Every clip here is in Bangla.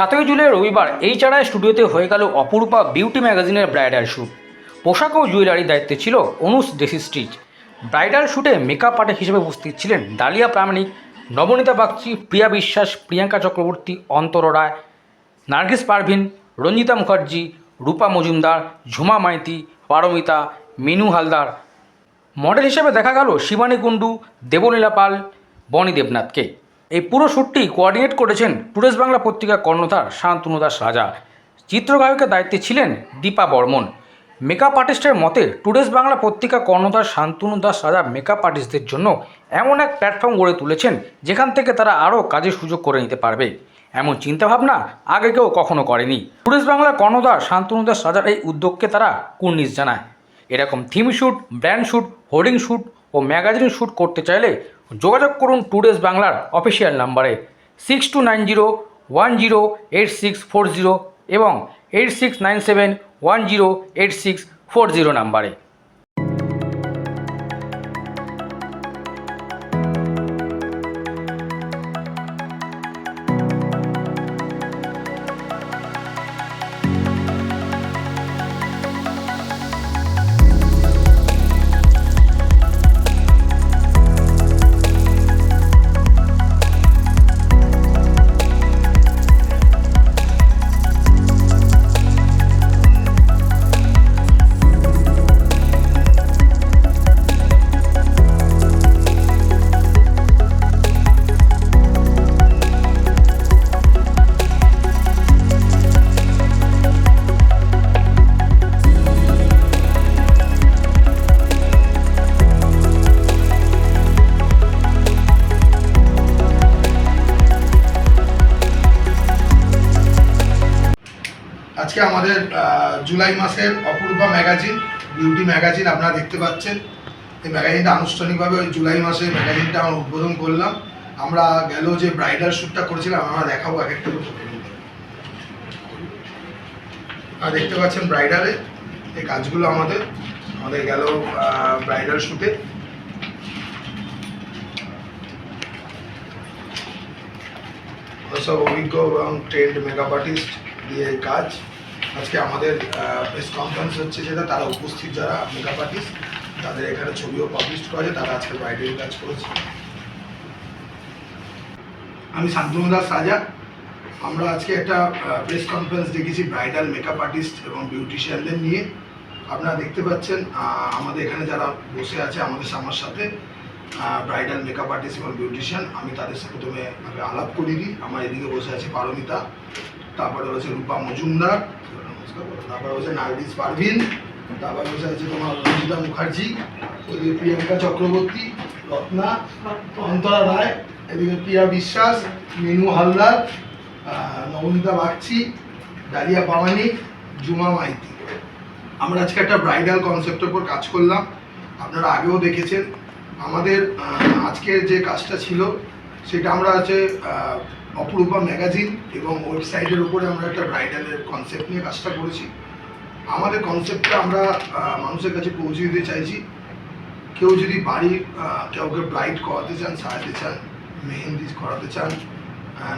সাতই জুলাই রবিবার এই চারায় স্টুডিওতে হয়ে গেল অপরূপা বিউটি ম্যাগাজিনের ব্রাইডাল শ্যুট পোশাক ও জুয়েলারির দায়িত্বে ছিল অনুষ দেশি স্ট্রিচ ব্রাইডাল শ্যুটে মেকআপ আর্টিস্ট হিসেবে উপস্থিত ছিলেন ডালিয়া প্রামাণিক, নবনীতা বাগচি, প্রিয়া বিশ্বাস, প্রিয়াঙ্কা চক্রবর্তী, অন্তর রায়, নার্গিস পারভিন, রঞ্জিতা মুখার্জি, রূপা মজুমদার, ঝুমা মাইতি, পারমিতা, মিনু হালদার। মডেল হিসেবে দেখা গেল শিবানী কুণ্ডু দেবনীলা পাল, বনি দেবনাথকে। এই পুরো শ্যুটটি কোঅর্ডিনেট করেছেন টুরিস্ট বাংলা পত্রিকার কর্ণধার শান্তনু দাস রাজা। চিত্রগায়কের দায়িত্বে ছিলেন দীপা বর্মন। মেকআপ আর্টিস্টের মতে টুরিস্ট বাংলা পত্রিকা কর্ণধার শান্তনু দাস রাজা মেকআপ আর্টিস্টদের জন্য এমন এক প্ল্যাটফর্ম গড়ে তুলেছেন যেখান থেকে তারা আরও কাজের সুযোগ করে নিতে পারবে। এমন চিন্তাভাবনা আগে কেউ কখনো করেনি। টুরিস্ট বাংলার কর্ণধার শান্তনু দাস রাজার এই উদ্যোগকে তারা কুর্নিশ জানায়। এরকম theme shoot, brand shoot, hoarding shoot ও ম্যাগাজিন শ্যুট করতে চাইলে যোগাযোগ করুন টুডেস বাংলার অফিসিয়াল নাম্বারে six two nine zero one zero eight six four zero এবং eight six nine seven one zero eight six four zero নাম্বারে। আজকে আমাদের জুলাই মাসের অপূর্বা ম্যাগাজিন, বিউটি ম্যাগাজিন আপনারা দেখতে পাচ্ছেন। এই ম্যাগাজিনটা আনুষ্ঠানিকভাবে ওই জুলাই মাসে ম্যাগাজিনটা আমরা উদ্বোধন করলাম। আমরা গেল যে ব্রাইডাল শ্যুটটা করেছিলাম, আমরা দেখাবো এক একটা। আপনারা দেখতে পাচ্ছেন ব্রাইডালে, এই কাজগুলো আমাদের। আমাদের গেল ব্রাইডাল শ্যুটে। সব অভিজ্ঞ এবং ট্রেন্ড মেকআপ আর্টিস্ট দিয়ে কাজ। আজকে আমাদের প্রেস কনফারেন্স হচ্ছে যেটা, তারা উপস্থিত যারা মেকআপ আর্টিস্ট তাদের এখানে ছবিও পাবলিশ করেছে তারা আজকে ব্রাইডাল কাজ করেছে। আমি শান্তনু দাস রাজা। আমরা আজকে একটা প্রেস কনফারেন্স দেখেছি ব্রাইডাল মেকআপ আর্টিস্ট এবং বিউটিশিয়ানদের নিয়ে। আপনারা দেখতে পাচ্ছেন আমাদের এখানে যারা বসে আছে, আমাদের আমার সাথে ব্রাইডাল মেকআপ আর্টিস্ট এবং বিউটিশিয়ান আমি তাদের সাথে প্রথমে আলাপ করি দিই আমার এদিকে বসে আছে পারমিতা, তারপরে হচ্ছে রূপা মজুমদার তারপরে হচ্ছে নার্গিস পারভিন তারপরে বসে আছে তোমার রঞ্জিতা মুখার্জি ওইদিকে প্রিয়াঙ্কা চক্রবর্তী রত্না অন্তরা রায় এদিকে প্রিয়া বিশ্বাস মিনু হালদার নবনীতা বাগচি ডালিয়া পামানিক জুমা মাইতি। আমরা আজকে একটা ব্রাইডাল কনসেপ্টের উপর কাজ করলাম। আপনারা আগেও দেখেছেন। আমাদের আজকের যে কাজটা ছিল সেটা আমরা আহ, অপরূপা ম্যাগাজিন এবং ওয়েবসাইটের উপরে আমরা একটা ব্রাইডালের কনসেপ্ট নিয়ে কাজটা করেছি। আমাদের কনসেপ্টটা আমরা মানুষের কাছে পৌঁছে দিতে চাইছি। কেউ যদি আহ, কাউকে ব্রাইড করাতে চান সাজাতে চান মেহেন্দি করাতে চান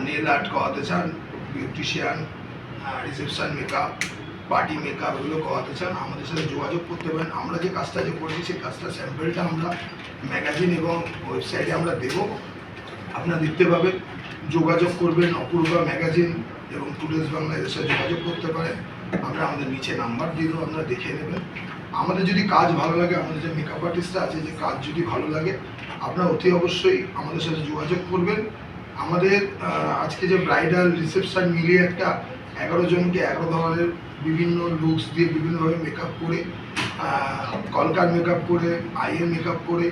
নেল আর্ট করাতে চান beautician reception makeup party makeup এগুলো করাতে চান আমাদের সাথে যোগাযোগ করতে পারেন। আমরা যে কাজটা যে করেছি সেই কাজটা স্যাম্পেলটা আমরা ম্যাগাজিন এবং ওয়েবসাইটে আমরা দেব। আপনারা দেখতে পাবেন, যোগাযোগ করবেন অপূর্বা ম্যাগাজিন এবং টুডেস সাথে যোগাযোগ করতে পারেন। আমরা আমাদের নিচে নাম্বার দিয়ে দেবো আপনারা দেখে নেবেন। আমাদের যদি কাজ ভালো লাগে, আমাদের যে মেকআপ আর্টিস্টরা আছে, যে কাজ যদি ভালো লাগে, আপনারা অতি অবশ্যই আমাদের সাথে যোগাযোগ করবেন। আমাদের আজকে যে ব্রাইডাল রিসেপশন মিলিয়ে একটা এগারো জনকে এগারো ধরনের বিভিন্ন লুকস দিয়ে বিভিন্নভাবে মেকআপ করে কলকার মেকআপ করে আইয়ের মেকআপ করে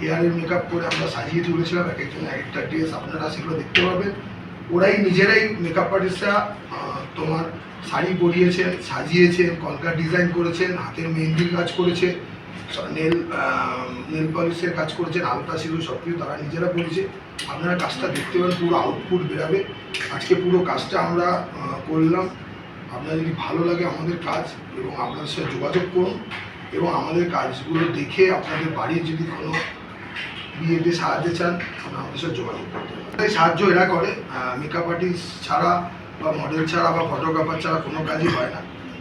হেয়ারের মেকআপ করে আমরা সাজিয়ে তুলেছিলাম, এক একজন এক একটা ড্রেস আপনারা সেগুলো দেখতে পাবেন ওরাই নিজেরাই মেকআপ আর্টিস্টরা তোমার শাড়ি পরিয়েছেন, সাজিয়েছেন কলকার ডিজাইন করেছেন, হাতের মেহেন্দির কাজ করেছে নেল নেল পলিশের কাজ করেছেন আলতা ছিল সব কিছু তারা নিজেরা করেছে আপনারা কাজটা দেখতে পাবেন পুরো আউটপুট বেরাবে। আজকে পুরো কাজটা আমরা করলাম। আপনার যদি ভালো লাগে আমাদের কাজ এবং আপনাদের সাথে যোগাযোগ করুন এবং আমাদের কাজগুলো দেখে আপনাদের বাড়ির যদি কোনো বিয়েতে সাহায্য চান আমাদের সাথে যোগাযোগ করতে সাহায্য এরা করে মেকআপ আর্টিস্ট ছাড়া বা মডেল ছাড়া বা ফটোগ্রাফার ছাড়া কোনো কাজই হয় না।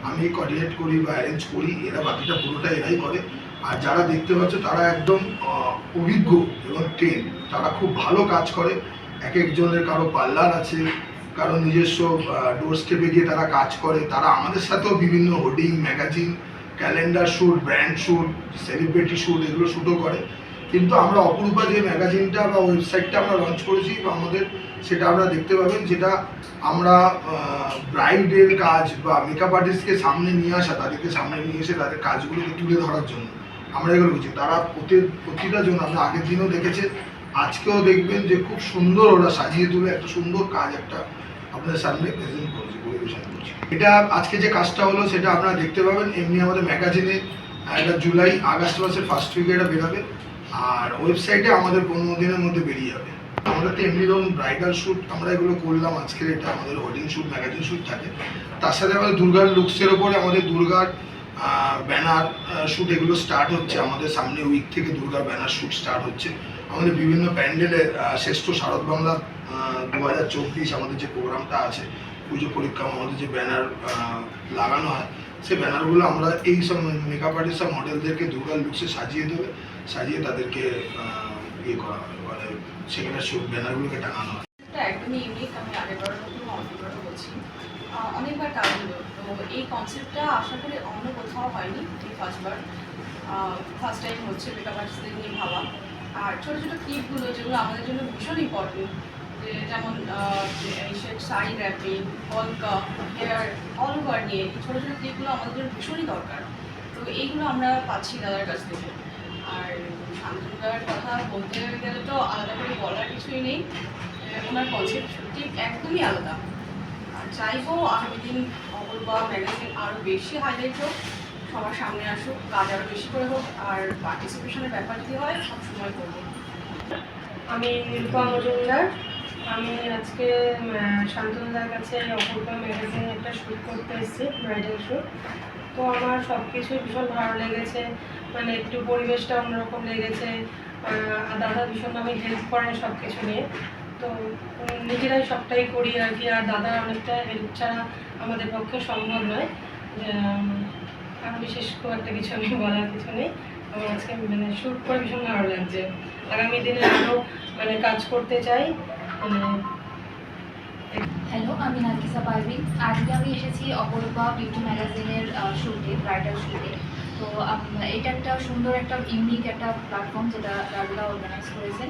আমি কোঅর্ডিনেট করি বা অ্যারেঞ্জ করি, এরা বাকিটা পুরোটা এরাই করে। আর যারা দেখতে পাচ্ছ, তারা একদম অভিজ্ঞ এবং ট্রেন তারা খুব ভালো কাজ করে। এক একজনের কারও পার্লার আছে, কারও নিজস্ব ডোর স্টেপে গিয়ে তারা কাজ করে। তারা আমাদের সাথেও বিভিন্ন hoarding magazine calendar shoot brand shoot celebrity shoot এগুলো শ্যুটও করে। কিন্তু আমরা অপরূপা যে ম্যাগাজিনটা বা ওয়েবসাইটটা আমরা লঞ্চ করেছি বা আমাদের সেটা আপনারা দেখতে পাবেন, যেটা আমরা ব্রাইডের কাজ বা মেকআপ আর্টিস্টকে সামনে নিয়ে আসা, তাদেরকে সামনে নিয়ে এসে তাদের কাজগুলোকে তুলে ধরার জন্য আমরা এগুলো করছি। তারা প্রতি, প্রতিটা জন আমরা আগের দিনও দেখেছে আজকেও দেখবেন যে খুব সুন্দর ওরা সাজিয়ে তুলে একটা সুন্দর কাজ একটা আপনাদের সামনে প্রেজেন্ট করছে, পরিবেশন করছে। এটা আজকে যে কাজটা হলো, সেটা আপনারা দেখতে পাবেন, এমনি আমাদের ম্যাগাজিনে এটা জুলাই, আগস্ট মাসের ফার্স্ট উইকে এটা বেরোবে। আর ওয়েবসাইটে আমাদের পনেরো দিনের মধ্যে বেরিয়ে যাবে। আমরা তো এমনি ধরুন ব্রাইডাল শ্যুট আমরা এগুলো করলাম আজকের, এটা আমাদের হোর্ডিং শ্যুট ম্যাগাজিন শ্যুট থাকে। তার সাথে আমাদের দুর্গার লুকসের ওপরে আমাদের দুর্গার ব্যানার শ্যুট এগুলো স্টার্ট হচ্ছে। আমাদের সামনে উইক থেকে দুর্গার ব্যানার শ্যুট স্টার্ট হচ্ছে। আমাদের বিভিন্ন প্যান্ডেলের শ্রেষ্ঠ শারদ বাংলা দু হাজার চব্বিশ আমাদের যে প্রোগ্রামটা আছে, পুজো পরীক্ষা আমাদের যে ব্যানার লাগানো হয় সেই ব্যানারগুলো আমরা এই সব মেকআপ আর্টিস্ট সব মডেলদেরকে দুর্গার লুকসে সাজিয়ে দেবে, সাজিয়ে তাদেরকে ইয়ে করা হয় মানে সেখানে শুট ব্যানারগুলোকে টাঙানো হয় একদমই ইউনিক আমি অনেকবার তো এই কনসেপ্টটা আশা করি অন্য হয়নি। ফার্স্ট টাইম হচ্ছে মেকআপ আর্টিস্টদের নিয়ে ভাবা। আর ছোটো যেগুলো আমাদের জন্য ভীষণ ইম্পর্টেন্ট যেমন শাড়ি র্যাপিং কলকা হেয়ার অল ওভার নিয়ে ছোটো ছোটো ক্লিপগুলো আমাদের ভীষণই দরকার। তো এইগুলো আমরা পাচ্ছি দাদার কাছ থেকে। আর শান্তনুদার কথা বলতে গেলে তো আলাদা করে বলার কিছুই নেই। ওনার কনসেপ্ট সত্যি একদমই আলাদা। আর চাইব আগামী দিন অপরূপা ম্যাগাজিন আরও বেশি হাইলাইট হোক, সবার সামনে আসুক, কাজ আরও বেশি করে হোক, আর পার্টিসিপেশনের ব্যাপার কি হয় সবসময় করব। আমি রূপা মজুমদার আমি আজকে শান্তনুদার কাছে অপূর্বা ম্যাগাজিনে একটা শ্যুট করতে এসেছি ব্রাইডাল শ্যুট তো আমার সব কিছুই ভীষণ ভালো লেগেছে মানে একটু পরিবেশটা অন্যরকম লেগেছে আর দাদা ভীষণভাবে হেল্প করেন সব কিছু নিয়ে। তো নিজেরাই সবটাই করি আর কি, আর দাদার অনেকটা হেল্প ছাড়া আমাদের পক্ষে সম্ভব নয়। আর বিশেষ খুব একটা কিছু আমি বলার কিছু নেই। আমার আজকে মানে শ্যুট করে ভীষণ ভালো লাগছে। আগামী দিনে আরও মানে কাজ করতে চাই। হ্যালো আমি নার্গিসা পারভিন আজকে আমি এসেছি অপরূপা বিউটি ম্যাগাজিনের শ্যুটে ব্রাইডাল শ্যুটে তো এটা একটা সুন্দর একটা ইউনিক একটা প্ল্যাটফর্ম যেটা রাজুলা অর্গানাইজ করেছেন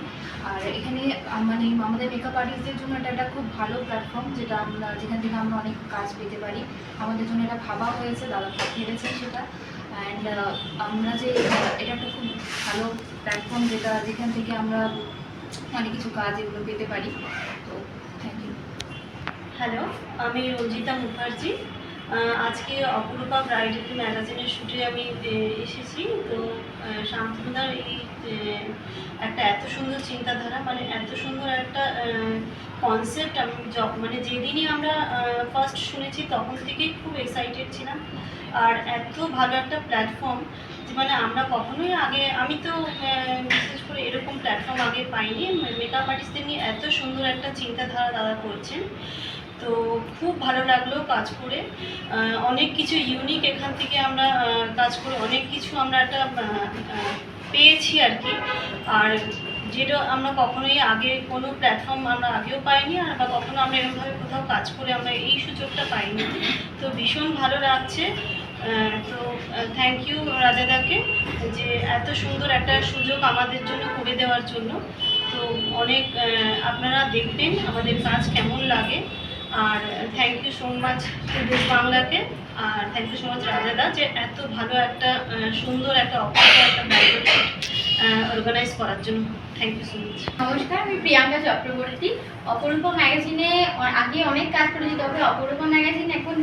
আর এখানে মানে আমাদের মেকআপ আর্টিস্টদের জন্য এটা একটা খুব ভালো প্ল্যাটফর্ম যেটা আমরা, যেখান থেকে আমরা অনেক কাজ পেতে পারি। আমাদের জন্য এটা ভাবা হয়েছে, দাদা ভেবেছেন সেটা। অ্যান্ড আমরা যে, এটা একটা খুব ভালো প্ল্যাটফর্ম যেটা, যেখান থেকে আমরা অনেক কিছু কাজ এগুলো পেতে পারি। তো থ্যাংক ইউ হ্যালো আমি রঞ্জিতা মুখার্জি। আজকে অপরূপা ব্রাইডাল ম্যাগাজিনের শুটে আমি এসেছি। তো শান্তনুদার এই একটা এত সুন্দর চিন্তাধারা মানে এত সুন্দর একটা কনসেপ্ট আমি মানে যেদিনই আমরা ফার্স্ট শুনেছি তখন থেকেই খুব এক্সাইটেড ছিলাম। আর এত ভালো একটা প্ল্যাটফর্ম যে মানে আমরা কখনোই আগে, আমি তো এরকম প্ল্যাটফর্ম আগে পাইনি। মেকআপ আর্টিস্টদের নিয়ে এত সুন্দর একটা চিন্তাধারা দাদা করছেন। তো খুব ভালো লাগল কাজ করে। অনেক কিছু ইউনিক এখান থেকে আমরা কাজ করে অনেক কিছু আমরা একটা পেয়েছি আর কি। আর যেটা আমরা কখনোই আগে কোনো প্ল্যাটফর্ম আমরা আগেও পাইনি আর বা কখনো আমরা এরকমভাবে কোথাও কাজ করে আমরা এই সুযোগটা পাইনি। তো ভীষণ ভালো লাগছে। তো থ্যাংক ইউ রাজাদাকে, যে এত সুন্দর একটা সুযোগ আমাদের জন্য করে দেওয়ার জন্য। তো অনেক আপনারা দেখবেন আমাদের কাজ কেমন লাগে। আর thank you so much Desh বাংলাকে। আর থ্যাংক ইউ সো মাচ রাজাদা যে এত ভালো একটা সুন্দর একটা অপূর্ব একটা অর্গানাইজ করার জন্য। থ্যাংক ইউ সো মাচ নমস্কার, আমি প্রিয়াঙ্কা চক্রবর্তী। অপরূপ ম্যাগাজিনে আগে অনেক কাজ করেছি, তবে অপরূপ ম্যাগাজিন এখন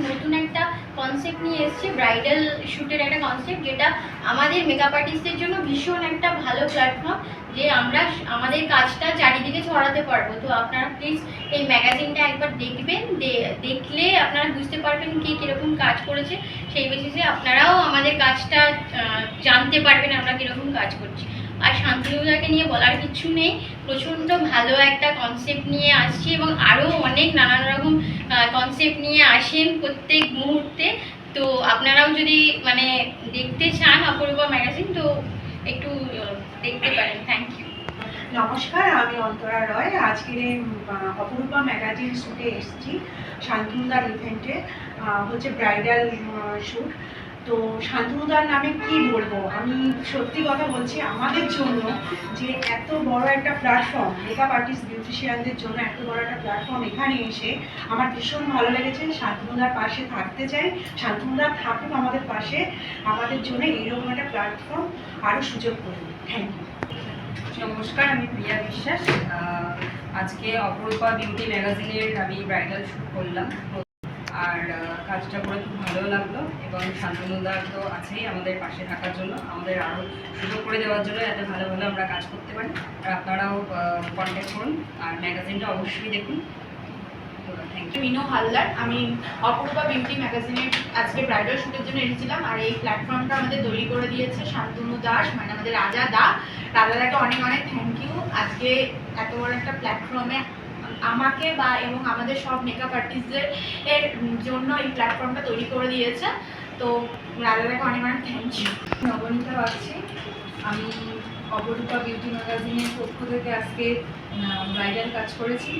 কনসেপ্ট নিয়ে এসেছে ব্রাইডাল শ্যুটের একটা কনসেপ্ট যেটা আমাদের মেকআপ আর্টিস্টের জন্য ভীষণ একটা ভালো প্ল্যাটফর্ম যে আমরা আমাদের কাজটা চারিদিকে ছড়াতে পারব। তো আপনারা প্লিজ এই ম্যাগাজিনটা একবার দেখবেন দেখলে আপনারা বুঝতে পারবেন কে কীরকম কাজ করেছে। সেই বেসিসে আপনারাও আমাদের কাজটা জানতে পারবেন আমরা কীরকম কাজ করছি। আর শান্তনুদাকে নিয়ে বলার কিছু নেই, প্রচণ্ড ভালো একটা কনসেপ্ট নিয়ে আসছি এবং আরও অনেক নানান রকম কনসেপ্ট নিয়ে আসেন প্রত্যেক মুহূর্তে। তো আপনারাও যদি মানে দেখতে চান অপরূপা ম্যাগাজিন তো একটু দেখতে পারেন। থ্যাংক ইউ নমস্কার, আমি অন্তরা রয়। আজকের অপরূপা ম্যাগাজিন শ্যুটে এসেছি, শান্তুন্দার ইভেন্টে হচ্ছে ব্রাইডাল শ্যুট তো শান্তনুদার নামে কি বলব? আমি সত্যি কথা বলছি, আমাদের জন্য যে এত বড় একটা প্ল্যাটফর্ম মেকআপ আর্টিস্ট বিউটিশিয়ানদের জন্য এত বড় একটা প্ল্যাটফর্ম এখানে এসে আমার ভীষণ ভালো লেগেছে। শান্তনুদার পাশে থাকতে চাই। শান্তনুদা থাকুক আমাদের পাশে, আমাদের জন্য এইরকম একটা প্ল্যাটফর্ম আরও সুযোগ করুন। থ্যাংক ইউ নমস্কার, আমি প্রিয়া বিশ্বাস। আজকে অপরূপা বিউটি ম্যাগাজিনের আমি ব্রাইডাল শ্যুট করলাম। আর কাজটা করে খুব ভালো লাগল এবং শান্তনুদার তো আছেই আমাদের পাশে থাকার জন্য। আমাদের আরও সুযোগ করে দেওয়ার জন্য যাতে ভালো ভালো আমরা কাজ করতে পারি। আর আপনারাও কন্ট্যাক্ট করুন আর ম্যাগাজিনটা অবশ্যই দেখুন। মিনু হালদার, আমি অপরূপা বিউটি ম্যাগাজিনের আজকে ব্রাইডাল শ্যুটের জন্য এসেছিলাম আর এই প্ল্যাটফর্মটা আমাদের তৈরি করে দিয়েছে শান্তনু দাস মানে আমাদের রাজা দা। রাজাদাকে অনেক অনেক থ্যাংক ইউ আজকে এত বড় একটা প্ল্যাটফর্মে আমাকে বা এবং আমাদের সব মেকআপ আর্টিস্টদের এর জন্য এই প্ল্যাটফর্মটা তৈরি করে দিয়েছে। তো রাজাদাকে অনেক অনেক থ্যাংক ইউ নবনীতা বাগচি, আমি অপরূপা বিউটি ম্যাগাজিনের পক্ষ থেকে আজকে ব্রাইডাল কাজ করেছি।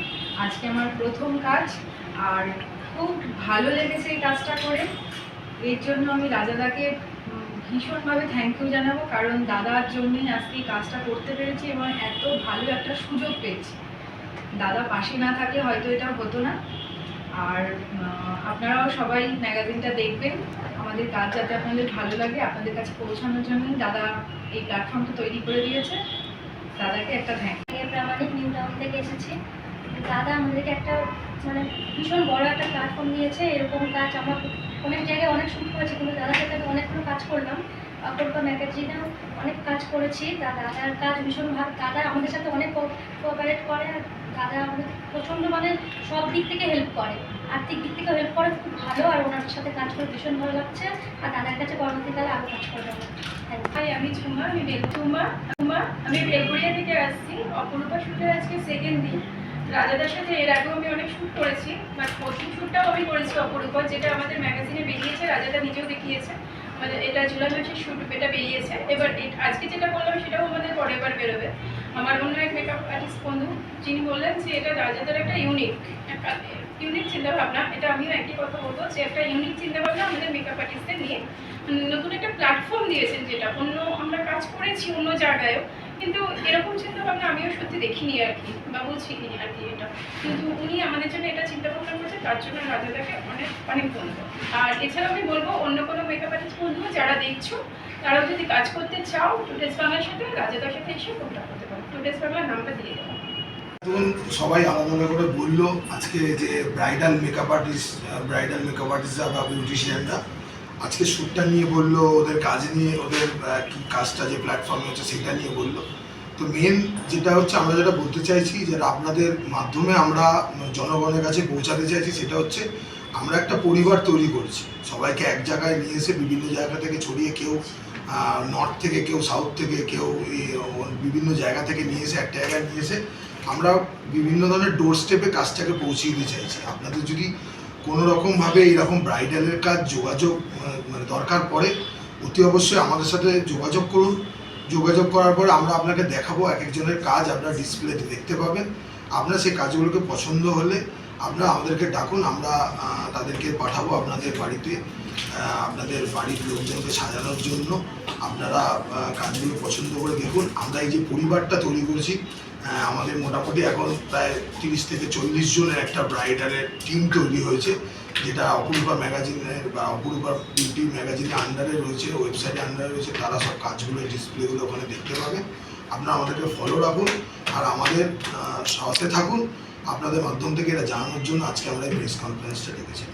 আজকে আমার প্রথম কাজ, আর খুব ভালো লেগেছে এই কাজটা করে। এর জন্য আমি রাজাদাকে ভীষণভাবে থ্যাংক ইউ জানাব, কারণ দাদার জন্যই আজকে এই কাজটা করতে পেরেছি এবং এত ভালো একটা সুযোগ পেয়েছি। দাদা পাশে না থাকলে হয়তো এটা হতো না। আর আপনারাও সবাই ম্যাগাজিনটা দেখবেন। আমাদের কাজ যাতে আপনাদের ভালো লাগে, আপনাদের কাছে পৌঁছানোর জন্যই দাদা এই প্ল্যাটফর্মটা তৈরি করে দিয়েছে। দাদাকে একটা থ্যাংক প্রামাণিক নিউ টাউন থেকে এসেছি। দাদা আমাদেরকে একটা মানে ভীষণ বড় একটা প্ল্যাটফর্ম দিয়েছে। এরকম কাজ আমরা অনেক জায়গায় অনেক শুট করেছি, কিন্তু দাদার সাথে আমি অনেকগুলো কাজ করলাম। অপরপা ম্যাগাজিনেও অনেক কাজ করেছি। তা দাদার কাজ ভীষণ ভালো। দাদা আমাদের সাথে অনেক কোঅপারেট করে। আর দাদা আমাদের প্রচণ্ড মানে সব দিক থেকে হেল্প করে। আর্থিক দিক থেকেও হেল্প করে, খুব ভালো, আর ওনার সাথে কাজ করে ভীষণ ভালো লাগছে। আর দাদার কাছে পরবর্তীকালে আরও কাজ থ্যাংক হাই আমি ঝুমা, আমি বেল ঝুমা ঝুমা আমি বেলগড়িয়া থেকে আসছি। অপরূপা শ্যুটে আজকে সেকেন্ড দিন। রাজাদার সাথে এর আগেও আমি অনেক শ্যুট করেছি বাট প্রথম শ্যুটটাও আমি করেছি অপরূপা, যেটা আমাদের ম্যাগাজিনে বেরিয়েছে, রাজাদা নিজেও দেখিয়েছে। মানে এটা জুলাই মাসের শুট এটা বেরিয়েছে। এবার আজকে যেটা বললাম সেটাও আমাদের পরে এবার বেরোবে। আমার অন্য এক মেকআপ আর্টিস্ট বন্ধু, যিনি বললেন যে এটা রাজাদের একটা ইউনিক ইউনিক চিন্তাভাবনা। এটা আমিও একই কথা বলব যে একটা ইউনিক চিন্তাভাবনা আমাদের মেকআপ আর্টিস্টদের নিয়ে। নতুন একটা প্ল্যাটফর্ম দিয়েছেন যেটা, অন্য আমরা কাজ করেছি অন্য জায়গায়ও। কিন্তু এরকম চিন্তা ভাবনা আমিও সত্যি দেখিনি আর কি, বা বুঝিনি আর কি এটা। কিন্তু উনি আমাদের জন্য এটা চিন্তা ভাবনা করেছে তার জন্য রাজাদাকে অনেক অনেক বলব আর এছাড়াও আমি বলব, অন্য কোনো মেকআপ আর্টিস্ট বন্ধু যারা দেখছ, তারাও যদি কাজ করতে চাও টুডেস বাংলার সাথে, রাজাদার সাথে এসে কন্ট্যাক্ট করতে পারো। টুডেস বাংলার নামটা দিয়ে দেবো। ধরুন সবাই আলাদা আলাদা করে বলল আজকে যে bridal makeup artist bridal makeup আর্টিস্টরা বা বিউটিশিয়ানরা আজকে শ্যুটটা নিয়ে বলল, ওদের কাজ নিয়ে, ওদের কি কাজটা যে প্ল্যাটফর্মে হচ্ছে সেটা নিয়ে বলল। তো মেন যেটা হচ্ছে, আমরা যেটা বলতে চাইছি যে আপনাদের মাধ্যমে আমরা জনগণের কাছে পৌঁছাতে চাইছি, সেটা হচ্ছে আমরা একটা পরিবার তৈরি করছি। সবাইকে এক জায়গায় নিয়ে এসে বিভিন্ন জায়গা থেকে ছড়িয়ে কেউ নর্থ থেকে, কেউ সাউথ থেকে, কেউ বিভিন্ন জায়গা থেকে নিয়ে এসে একটা জায়গায় নিয়ে এসে আমরা বিভিন্ন ধরনের ডোর স্টেপে কাজটাকে পৌঁছে দিতে চাইছি। আপনাদের যদি কোনো রকমভাবে এইরকম ব্রাইডালের কাজ যোগাযোগ মানে দরকার পড়ে, অতি অবশ্যই আমাদের সাথে যোগাযোগ করুন। যোগাযোগ করার পর আমরা আপনাকে দেখাবো এক একজনের কাজ, আপনার ডিসপ্লেতে দেখতে পাবেন। আপনার সেই কাজগুলোকে পছন্দ হলে আপনারা আমাদেরকে ডাকুন, আমরা তাদেরকে পাঠাবো আপনাদের বাড়িতে আপনাদের বাড়ির লোকজনকে সাজানোর জন্য। আপনারা কাজগুলো পছন্দ করে দেখুন। আমরা এই যে পরিবারটা তৈরি করেছি আমাদের মোটামুটি এখন প্রায় তিরিশ থেকে চল্লিশ জনের একটা ব্রাইডালের টিম তৈরি হয়েছে যেটা অপরূপা ম্যাগাজিনের বা অপরূপা বিউটি ম্যাগাজিনের আন্ডারে রয়েছে ওয়েবসাইটে আন্ডারে রয়েছে তারা সব কাজগুলো ডিসপ্লেগুলো ওখানে দেখতে পাবেন। আপনারা আমাদেরকে ফলো রাখুন আর আমাদের আহ, সাথে থাকুন। আপনাদের মাধ্যম থেকে এটা জানানোর জন্য আজকে আমরা এই প্রেস কনফারেন্সটা ডেকেছি।